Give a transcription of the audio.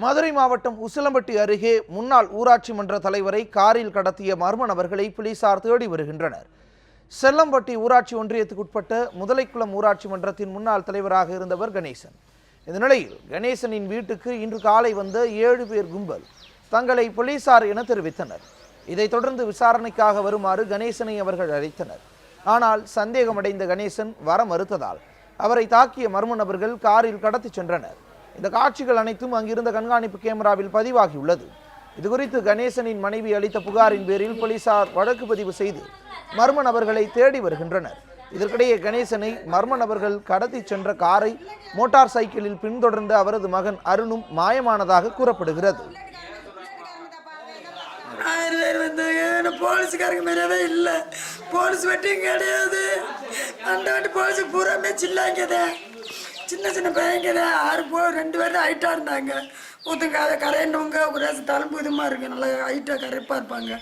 மதுரை மாவட்டம் உசிலம்பட்டி அருகே முன்னாள் ஊராட்சி மன்ற தலைவரை காரில் கடத்திய மர்ம நபர்களை போலீசார் தேடி வருகின்றனர். செல்லம்பட்டி ஊராட்சி ஒன்றியத்துக்குட்பட்ட முதலைக்குளம் ஊராட்சி மன்றத்தின் முன்னாள் தலைவராக இருந்தவர் கணேசன். இந்த நிலையில் கணேசனின் வீட்டுக்கு இன்று காலை வந்த ஏழு பேர் கும்பல் தங்களை போலீசார் என தெரிவித்தனர். இதைத் தொடர்ந்து விசாரணைக்காக வருமாறு கணேசனை அவர்கள் அழைத்தனர். ஆனால் சந்தேகமடைந்த கணேசன் வர மறுத்ததால் அவரை தாக்கிய மர்ம நபர்கள் காரில் கடத்திச் சென்றனர். இந்த காட்சிகள் அனைத்தும் அங்கிருந்த கண்காணிப்பு கேமராவில் பதிவாகியுள்ளது. இதுகுறித்து கணேசனின் மனைவி அளித்த புகாரின் பேரில் போலீசார் வழக்கு பதிவு செய்து மர்ம நபர்களை தேடி வருகின்றனர். இதற்கிடையே கணேசனை மர்ம நபர்கள் கடத்திச் சென்ற காரை மோட்டார் சைக்கிளில் பின்தொடர்ந்த அவரது மகன் அருணும் மாயமானதாக கூறப்படுகிறது. போலீஸுக்காரங்க இல்லை. போலீஸ் வெட்டியும் கிடையாது. அந்த வாட்டி போலீஸ் பூராமே சில்லாங்கதே சின்ன சின்ன பையங்கதே ஆறு போ ரெண்டு பேரும் ஹைட்டாக இருந்தாங்க. ஒருத்தங்க அதை கரையினவங்க ஒரு தழும்பு இதுமாக இருக்குது நல்லா ஹைட்டாக கரைப்பாக இருப்பாங்க.